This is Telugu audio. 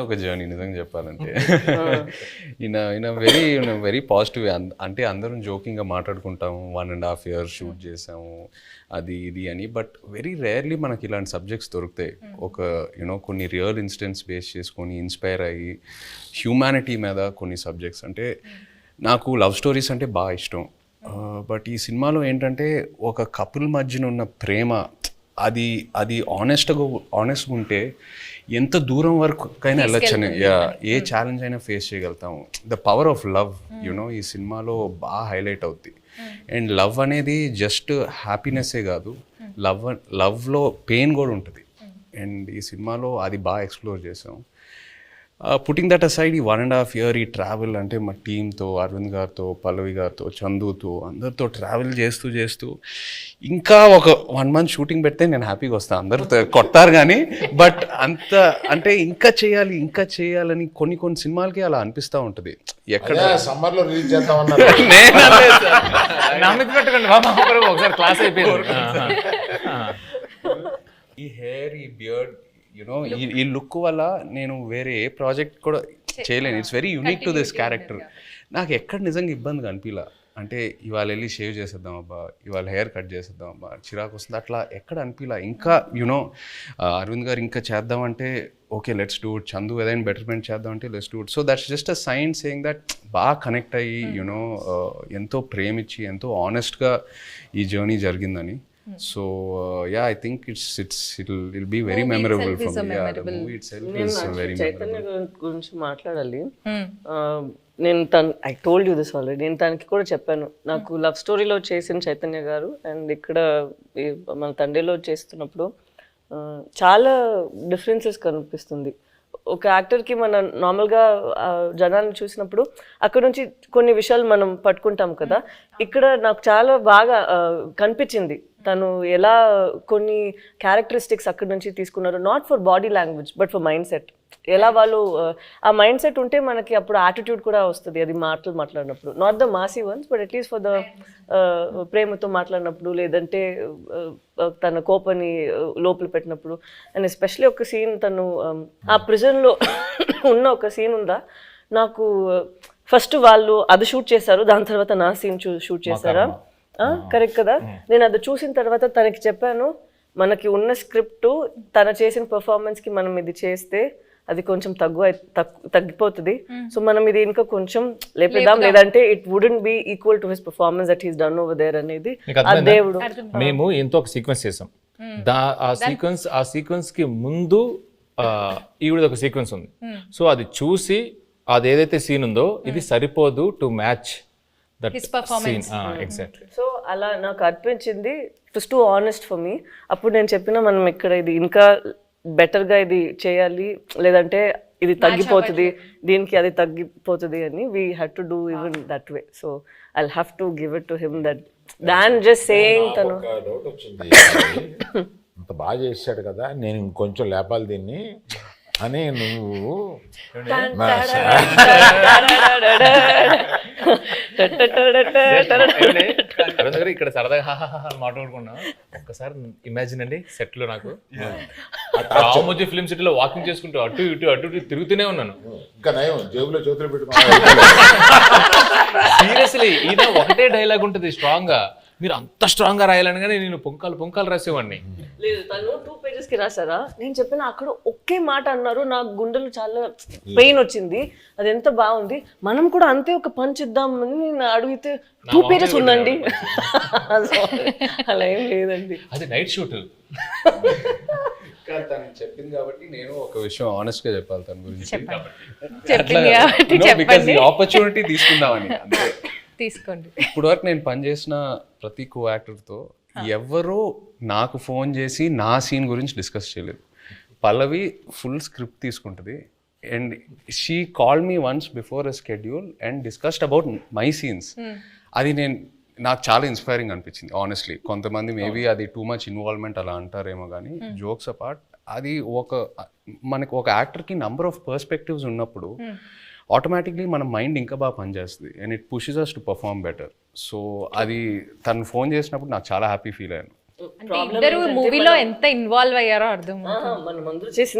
ఒక జర్నీ నిజంగా చెప్పాలంటే. In in very very positive అంటే అందరం జోకింగ్గా మాట్లాడుకుంటాము. One and half year shoot చేసాము. అది ఇది అని. బట్ వెరీ రేర్లీ మనకి ఇలాంటి సబ్జెక్ట్స్ దొరుకుతాయి. ఒక యూనో కొన్ని రియల్ ఇన్సిడెంట్స్ బేస్ చేసుకొని ఇన్స్పైర్ అయ్యి హ్యూమానిటీ మీద కొన్ని సబ్జెక్ట్స్ అంటే నాకు లవ్ స్టోరీస్ అంటే బాగా ఇష్టం. బట్ ఈ సినిమాలో ఏంటంటే ఒక కపుల్ మధ్యన ఉన్న ప్రేమ అది అది ఆనెస్ట్గా ఆనెస్ట్గా ఉంటే ఎంత దూరం వరకు కైనా వెళ్ళొచ్చని యా ఏ ఛాలెంజ్ అయినా ఫేస్ చేయగలుగుతాము. The power of love you know ఈ సినిమాలో బాగా హైలైట్ అవుద్ది. అండ్ లవ్ అనేది జస్ట్ హ్యాపీనెస్సే కాదు. లవ్ లవ్లో పెయిన్ కూడా ఉంటుంది. అండ్ ఈ సినిమాలో అది బాగా ఎక్స్ప్లోర్ చేసాం. పుట్టింగ్ దట్ అసైడ్ ఈ వన్ అండ్ హాఫ్ ఇయర్ ఈ ట్రావెల్ అంటే మా టీంతో అరవింద్ గారితో పల్లవి గారితో చందుతో అందరితో ట్రావెల్ చేస్తూ చేస్తూ ఇంకా ఒక వన్ మంత్ షూటింగ్ పెడితే నేను హ్యాపీగా వస్తాను అందరూ త- కొట్టారు కానీ బట్ అంత అంటే ఇంకా చేయాలి ఇంకా చేయాలని కొన్ని కొన్ని సినిమాలకి అలా అనిపిస్తూ ఉంటుంది. ఎక్కడ సమ్మర్లో రిలీజ్ ఒకసారి క్లాస్ అయిపోయింది. ఈ హెయిర్ ఈ బియర్డ్ యునో ఈ ఈ లుక్ వల్ల నేను వేరే ఏ ప్రాజెక్ట్ కూడా చేయలేను. It's very unique to this character నాకు ఎక్కడ నిజంగా ఇబ్బంది అనిపించలా అంటే ఇవాళ వెళ్ళి షేవ్ చేసేద్దాం అబ్బా ఇవాళ హెయిర్ కట్ చేసేద్దాం అబ్బా చిరాకు వస్తుంది. అట్లా ఎక్కడ అనిపించలా ఇంకా యునో అరవింద్ గారు ఇంకా చేద్దామంటే okay let's do it Chandu ఏదైనా బెటర్మెంట్ చేద్దామంటే let's do it so that's just a sign saying that బాగా కనెక్ట్ అయ్యి యునో ఎంతో ప్రేమించి ఎంతో ఆనెస్ట్గా ఈ జర్నీ జరిగిందని. So yeah I think it's it's it will be very memorable for me yeah the movie itself is very Chaitanya గురి- గురించి మాట్లాడాలి. ఆ, నేను తను I told you this already నేను తనకి కూడా చెప్పాను. నాకు లవ్ స్టోరీలో చేసిన చైతన్య గారు అండ్ ఇక్కడ మన తండ్రిలో చేస్తున్నప్పుడు చాలా డిఫరెన్సెస్ కనిపిస్తుంది. ఒక యాక్టర్కి మన నార్మల్గా జనాన్ని చూసినప్పుడు అక్కడ నుంచి కొన్ని విషయాలు మనం పట్టుకుంటాం కదా. ఇక్కడ నాకు చాలా బాగా కనిపించింది. తను ఎలా కొన్ని క్యారెక్టరిస్టిక్స్ అక్కడ నుంచి తీసుకున్నారు not for body language but for mindset ఎలా వాళ్ళు ఆ, ఆ మైండ్ సెట్ ఉంటే మనకి అప్పుడు యాటిట్యూడ్ కూడా వస్తుంది అది మాటలు మాట్లాడినప్పుడు. Not the massy ones but at least for the ప్రేమతో మాట్లాడినప్పుడు లేదంటే ఆ, ఆ, తన కోపని లోపల పెట్టినప్పుడు. అండ్ ఎస్పెషలీ ఒక సీన్ తను um, ఆ ప్రిజన్లో ఉన్న ఒక సీన్ ఉందా? నాకు ఫస్ట్ వాళ్ళు అది షూట్ చేశారు దాని తర్వాత నా సీన్ షూట్ చేశారా? కరెక్ట్ కదా? నేను అది చూసిన తర్వాత తనకి చెప్పాను మనకి ఉన్న స్క్రిప్ట్ తన చేసిన performance కి మనం ఇది చేస్తే అది కొంచెం తగ్గు తగ్గు- తగ్గిపోతుంది. సో మనం ఇది ఇంకా కొంచెం లేపేద్దాం లేదంటే it wouldn't be equal to his performance that he's done over there అనేది ఆ? దేవుడు. మేము ఎంతో ఒక సీక్వెన్స్ చేసాం. దా ఆ సీక్వెన్స్ ఆ సీక్వెన్స్కి ముందు ఆ, ఈవిడ ఒక సీక్వెన్స్ ఉంది. సో అది చూసి అది ఏదైతే సీన్ ఉందో ఇది సరిపోదు టు మ్యాచ్ సో అలా నాకు అనిపించింది. It's too honest for me అప్పుడు నేను చెప్పిన మనం ఇక్కడ ఇది ఇంకా better గా ఇది చేయాలి. లేదంటే ఇది తగ్గిపోతుంది. దీనికి అది తగ్గిపోతుంది అని. We had to do even that way so I have to give it to him that than just saying తను అంత బాగా చేశాడు కదా నేను ఇంకొంచెం లేపాలి దీన్ని అని నువ్వు ఇక్కడ సరదాగా హాహాహా మాట్లాడుకున్నాం ఒక్కసారి ఇమాజిన్ అండి సెట్లో నాకు రామోజీ ఫిల్మ్ సిటీలో వాకింగ్ చేసుకుంటూ అటు ఇటు అటు ఇటు తిరుగుతూనే ఉన్నాను. ఇంకా నయం జేబులో చేతులు పెట్టుకున్నా సీరియస్లీ ఈయన ఒకటే డైలాగ్ ఉంటుంది స్ట్రాంగ్గా. మీరు అంత స్ట్రాంగ్గా రాయాలని కానీ నేను పొంకాలు పొంకాలు రాసేవాడిని. లేదు తను టూ పేజెస్కి రాసారా నేను చెప్పిన అక్కడ ఒకే మాట అన్నారు నా గుండెలు చాలా పెయిన్ వచ్చింది. అది ఎంత బాగుంది? మనం కూడా అంతే ఒక పంచ్ ఇద్దామని నేను అడిగితే టూ పేజెస్ ఉందండి. అలా ఏం లేదండి. అది నైట్ షూట్ తను చెప్పింది కాబట్టి నేను ఒక విషయం ఆనెస్ట్గా చెప్పాలి తన గురించి. ఆపర్చునిటీ తీసుకుందామని అంతే. తీసుకోండి. ఇప్పుడు వరకు నేను పనిచేసిన ప్రతి కో యాక్టర్తో ఎవరో నాకు ఫోన్ చేసి నా సీన్ గురించి డిస్కస్ చేయలేదు. పల్లవి ఫుల్ స్క్రిప్ట్ తీసుకుంటుంది. And she call me once before a schedule and discussed about my scenes అది నేను నాకు చాలా ఇన్స్పైరింగ్ అనిపించింది ఆనెస్ట్లీ కొంతమంది మేబీ అది టూ మచ్ ఇన్వాల్వ్మెంట్ అలా అంటారేమో కానీ జోక్స్ అపార్ట్ అది ఒక మనకు ఒక యాక్టర్కి నంబర్ ఆఫ్ పర్స్పెక్టివ్స్ ఉన్నప్పుడు ఆటోమేటిక్లీ మన మైండ్ ఇంకా బాగా పనిచేస్తుంది and it pushes us to perform better so అది తను ఫోన్ చేసినప్పుడు నాకు చాలా హ్యాపీ ఫీల్ అయ్యాను. మూవీలో ఎంత ఇన్వాల్వ్ అయ్యారో అర్థం మనం అందరూ చేసి